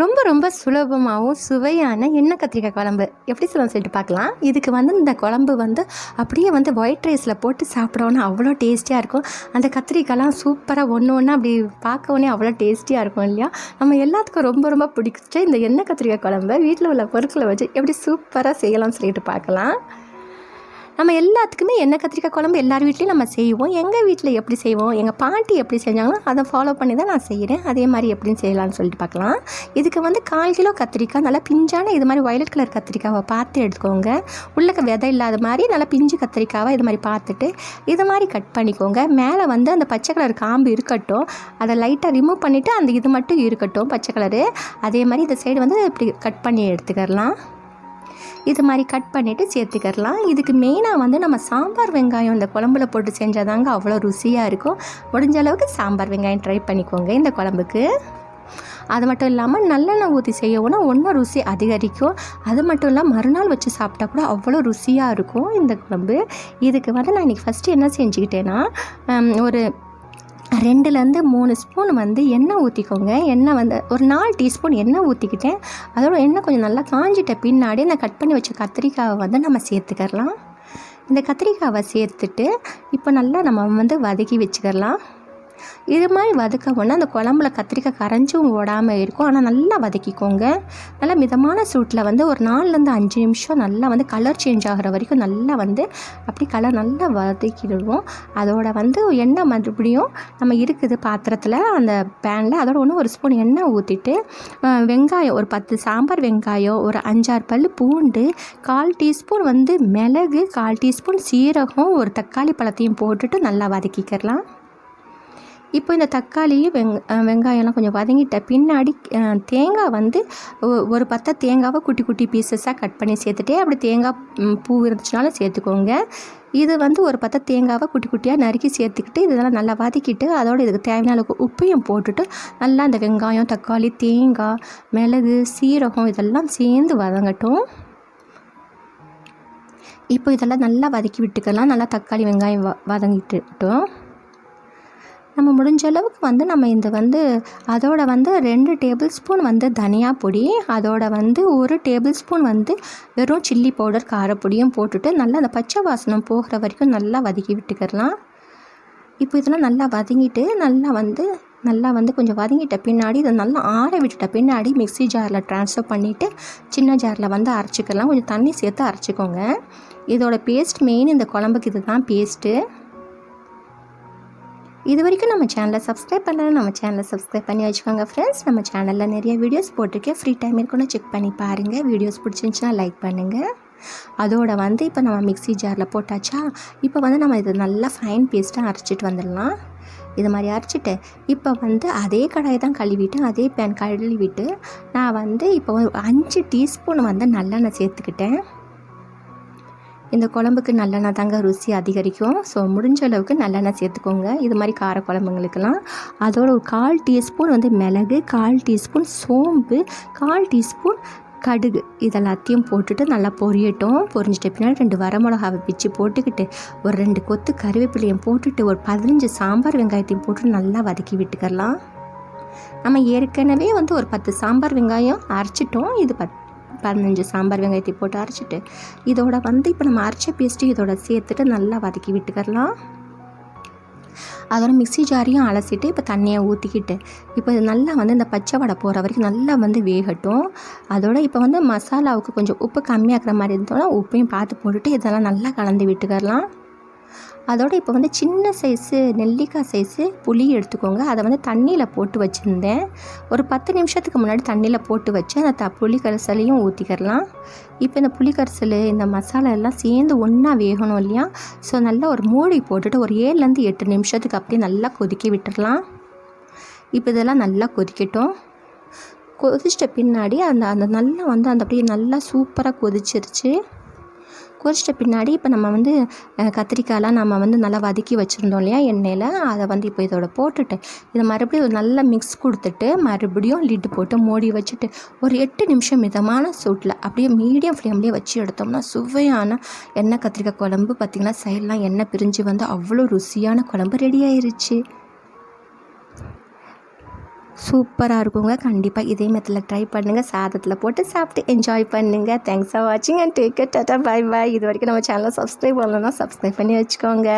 ரொம்ப ரொம்ப சுலபமாகவும் சுவையான எண்ணெய் கத்திரிக்காய் குழம்பு. எப்படி சொல்லலாம் சொல்லிட்டு பார்க்கலாம். இதுக்கு வந்து இந்த குழம்பு வந்து அப்படியே வந்து ஒயிட் ரைஸில் போட்டு சாப்பிடோன்னா அவ்வளோ டேஸ்டியாக இருக்கும். அந்த கத்திரிக்காய்லாம் சூப்பராக ஒன்று ஒன்று அப்படி பார்க்கவுனே அவ்வளோ டேஸ்டியாக இருக்கும் இல்லையா? நம்ம எல்லாத்துக்கும் ரொம்ப ரொம்ப பிடிச்ச இந்த எண்ணெய் கத்திரிக்காய் குழம்பு வீட்டில் உள்ள பொருட்களை வச்சு எப்படி சூப்பராக செய்யலாம்னு சொல்லிட்டு பார்க்கலாம். நம்ம எல்லாத்துக்குமே எண்ணெய் கத்திரிக்காய் குழம்பு எல்லார் வீட்லேயும் நம்ம செய்வோம். எங்கள் வீட்டில் எப்படி செய்வோம் எங்கள் பாட்டி எப்படி செஞ்சாங்களோ அதை ஃபாலோ பண்ணி தான் நான் செய்கிறேன் அதே மாதிரி எப்படின்னு செய்யலாம்னு சொல்லிட்டு பார்க்கலாம். இதுக்கு வந்து கால் கிலோ கத்திரிக்காய் நல்லா பிஞ்சான இது மாதிரி வயலட் கலர் கத்திரிக்காவை பார்த்து எடுத்துக்கோங்க. உள்ளக்க விதை இல்லாத மாதிரி நல்லா பிஞ்சு கத்திரிக்காவை இது மாதிரி பார்த்துட்டு இது மாதிரி கட் பண்ணிக்கோங்க. மேலே வந்து அந்த பச்சை கலர் காம்பு இருக்கட்டும். அதை லைட்டாக ரிமூவ் பண்ணிவிட்டு அந்த இது மட்டும் இருக்கட்டும் பச்சை கலரு அதே மாதிரி இந்த சைடு வந்து இப்படி கட் பண்ணி எடுத்துக்கலாம் இது மாதிரி கட் பண்ணிவிட்டு சேர்த்துக்கிறலாம். இதுக்கு மெயினாக வந்து நம்ம சாம்பார் வெங்காயம் இந்த குழம்புல போட்டு செஞ்சால் தாங்க அவ்வளோ ருசியாக இருக்கும். முடிஞ்ச அளவுக்கு சாம்பார் வெங்காயம் ட்ரை பண்ணிக்கோங்க இந்த குழம்புக்கு. அது மட்டும் இல்லாமல் நல்லெண்ணெய் ஊற்றி செய்யவுன்னா ஒன்றும் ருசி அதிகரிக்கும். அது மட்டும் இல்லாமல் மறுநாள் வச்சு சாப்பிட்டா கூட அவ்வளோ ருசியாக இருக்கும் இந்த குழம்பு. இதுக்கு வந்து நான் இன்றைக்கி ஃபஸ்ட்டு என்ன செஞ்சுக்கிட்டேன்னா ஒரு ரெண்டுலேருந்து மூணு ஸ்பூன் வந்து எண்ணெய் ஊற்றிக்கோங்க. எண்ணெய் வந்து ஒரு நாலு டீஸ்பூன் எண்ணெய் ஊற்றிக்கிட்டேன். அதோட எண்ணெய் கொஞ்சம் நல்லா காஞ்சிட்ட பின்னாடி இந்த கட் பண்ணி வச்ச கத்திரிக்காவை வந்து நம்ம சேர்த்துக்கலாம் இந்த கத்திரிக்காவை சேர்த்துட்டு இப்போ நல்லா நம்ம வந்து வதக்கி வச்சுக்கலாம் இது மாதிரி வதக்க உடனே அந்த குழம்புல கத்திரிக்காய் கரைஞ்சும் ஓடாமல் இருக்கும். ஆனால் நல்லா வதக்கிக்கோங்க. நல்லா மிதமான சூட்டில் வந்து ஒரு நாலுலேருந்து அஞ்சு நிமிஷம் நல்லா வந்து கலர் சேஞ்ச் ஆகிற வரைக்கும் நல்லா வந்து அப்படி கலர் நல்லா வதக்கிடுவோம். அதோட வந்து எண்ணெய் மறுபடியும் நம்ம இருக்குது பாத்திரத்தில் அந்த பேனில் அதோட ஒன்று ஒரு ஸ்பூன் எண்ணெய் ஊற்றிட்டு வெங்காயம் ஒரு பத்து சாம்பார் வெங்காயம் ஒரு அஞ்சாறு பல் பூண்டு கால் டீஸ்பூன் வந்து மிளகு கால் டீஸ்பூன் சீரகம் ஒரு தக்காளி பழத்தையும் போட்டுட்டு நல்லா வதக்கிக்கிறலாம் இப்போ இந்த தக்காளியும் வெங் வெங்காயம்லாம் கொஞ்சம் வதங்கிட்ட பின்னாடி தேங்காய் வந்து ஒ- ஒரு பத்தை தேங்காவை குட்டி குட்டி பீசஸாக கட் பண்ணி சேர்த்துட்டே அப்படி தேங்காய் பூ இருந்துச்சுனாலும் சேர்த்துக்கோங்க. இது வந்து ஒரு பத்தை தேங்காவை குட்டி குட்டியாக நறுக்கி சேர்த்துக்கிட்டு இதெல்லாம் நல்லா வதக்கிட்டு அதோட இதுக்கு தேவையான அளவுக்கு உப்பையும் போட்டுட்டு நல்லா அந்த வெங்காயம் தக்காளி தேங்காய் மிளகு சீரகம் இதெல்லாம் சேர்ந்து வதங்கட்டும். இப்போ இதெல்லாம் நல்லா வதக்கி விட்டுக்கலாம். நல்லா தக்காளி வெங்காயம் வ வதங்கிட்டுட்டோம் நம்ம முடிஞ்ச அளவுக்கு வந்து நம்ம இந்த வந்து அதோட வந்து ரெண்டு டேபிள் ஸ்பூன் வந்து தனியா பொடி அதோட வந்து ஒரு டேபிள் ஸ்பூன் வந்து வெறும் சில்லி பவுடர் காரப்பொடியும் போட்டுட்டு நல்லா அந்த பச்சை வாசனம் போகிற வரைக்கும் நல்லா வதக்கி விட்டுக்கிறலாம் இப்போ இதெல்லாம் நல்லா வதங்கிட்டு நல்லா வந்து நல்லா வந்து கொஞ்சம் வதங்கிட்ட பின்னாடி இதை நல்லா ஆற விட்டுட்ட பின்னாடி மிக்ஸி ஜாரில் ட்ரான்ஸ்ஃபர் பண்ணிவிட்டு சின்ன ஜாரில் வந்து அரைச்சிக்கலாம். கொஞ்சம் தண்ணி சேர்த்து அரைச்சிக்கோங்க. இதோட பேஸ்ட் மெயின் இந்த குழம்புக்கு இதுதான் பேஸ்ட்டு இது வரைக்கும் நம்ம சேனலை சப்ஸ்கிரைப் பண்ணலாம் நம்ம சேனலை சப்ஸ்கிரைப் பண்ணி வச்சுக்கோங்க ஃப்ரெண்ட்ஸ் நம்ம சேனலில் நிறைய வீடியோஸ் போட்டிருக்கேன். ஃப்ரீ டைம் இருக்குன்னு செக் பண்ணி பாருங்கள் வீடியோஸ் பிடிச்சிருந்துச்சுன்னா லைக் பண்ணுங்கள் அதோட வந்து இப்போ நம்ம மிக்ஸி ஜாரில் போட்டாச்சா? இப்போ வந்து நம்ம இதை நல்லா ஃபைன் பேஸ்ட்டாக அரைச்சிட்டு வந்துடலாம். இது மாதிரி அரைச்சிட்டு இப்போ வந்து அதே கடாயை தான் கழுவிட்டு அதே பேன் கழுவிட்டு நான் வந்து இப்போ அஞ்சு டீஸ்பூன் வந்து நல்லெண்ணெய் சேர்த்துக்கிட்டேன். இந்த குழம்புக்கு நல்லெண்ணெய் தாங்க ருசி அதிகரிக்கும். ஸோ முடிஞ்ச அளவுக்கு நல்லெண்ணெய் சேர்த்துக்கோங்க. இது மாதிரி கார குழம்புங்களுக்கெல்லாம். அதோட ஒரு கால் டீஸ்பூன் வந்து மிளகு கால் டீஸ்பூன் சோம்பு கால் டீஸ்பூன் கடுகு. இதெல்லாத்தையும் போட்டுட்டு நல்லா பொரியட்டும். பொரிஞ்சிட்ட பின்னாடி ரெண்டு வரமிளகாவை பிச்சு போட்டுக்கிட்டு ஒரு ரெண்டு கொத்து கருவேப்பிலையும் போட்டுட்டு ஒரு பதினஞ்சு சாம்பார் வெங்காயத்தையும் போட்டு நல்லா வதக்கி விட்டுக்கலாம் நம்ம ஏற்கனவே வந்து ஒரு பத்து சாம்பார் வெங்காயம் அரைச்சிட்டோம். இது பத் பதினஞ்சு சாம்பார் வெங்காயத்தை போட்டு அரைச்சிட்டு இதோட வந்து இப்போ நம்ம அரைச்ச பேஸ்ட்டு இதோட சேர்த்துட்டு நல்லா வதக்கி விட்டுக்கலாம் அதோட மிக்ஸி ஜாரையும் அலசிட்டு இப்போ தண்ணியை ஊற்றிக்கிட்டு இப்போ இது நல்லா வந்து இந்த பச்சை வடை போகிற வரைக்கும் நல்லா வந்து வேகட்டும். அதோட இப்போ வந்து மசாலாவுக்கு கொஞ்சம் உப்பு கம்மியாக்குற மாதிரி இருந்தோம்னா உப்பையும் பார்த்து போட்டுட்டு இதெல்லாம் நல்லா கலந்து விட்டுக்கலாம் அதோட இப்போ வந்து சின்ன சைஸு நெல்லிக்காய் சைஸு புளி எடுத்துக்கோங்க. அதை வந்து தண்ணியில் போட்டு வச்சுருந்தேன். ஒரு பத்து நிமிஷத்துக்கு முன்னாடி தண்ணியில் போட்டு வச்சு அந்த த புளி கரைசலையும் ஊற்றிக்கிறலாம் இப்போ இந்த புளி கரைசல் இந்த மசாலா எல்லாம் சேர்ந்து ஒன்றா வேகணும் இல்லையா? ஸோ நல்லா ஒரு மூடி போட்டுட்டு ஒரு ஏழுலேருந்து எட்டு நிமிஷத்துக்கு அப்படியே நல்லா கொதிக்க விட்டுடலாம் இப்போ இதெல்லாம் நல்லா கொதிக்கட்டும். கொதிச்சிட்ட பின்னாடி அந்த அந்த நல்லா வந்து அந்த அப்படியே நல்லா சூப்பராக கொதிச்சிருச்சு. கொதிச்சிட்ட பின்னாடி இப்போ நம்ம வந்து கத்திரிக்காயெலாம் நம்ம வந்து நல்லா வதக்கி வச்சுருந்தோம் இல்லையா எண்ணெயில். அதை வந்து இப்போ இதோட போட்டுட்டு இதை மறுபடியும் ஒரு நல்ல மிக்ஸ் கொடுத்துட்டு மறுபடியும் லிட்டு போட்டு மூடி வச்சுட்டு ஒரு எட்டு நிமிஷம் மிதமான சூட்டில் அப்படியே மீடியம் ஃப்ளேம்லேயே வச்சு எடுத்தோம்னா சுவையான எண்ணெய் கத்திரிக்காய் குழம்பு பார்த்திங்கன்னா சைட்லாம் எண்ணெய் பிரிஞ்சு வந்து அவ்வளோ ருசியான குழம்பு ரெடி ஆயிருச்சு. சூப்பராக இருக்குங்க. கண்டிப்பாக இதே மெத்தில் ட்ரை பண்ணுங்கள் சாதத்தில் போட்டு சாப்பிட்டு என்ஜாய் பண்ணுங்கள் தேங்க்ஸ் ஃபார் வாட்சிங் and take tata bye bye இது வரைக்கும் நம்ம சேனலை சப்ஸ்கிரைப் பண்ணலன்னா சப்ஸ்கிரைப் பண்ணி வச்சுக்கோங்க.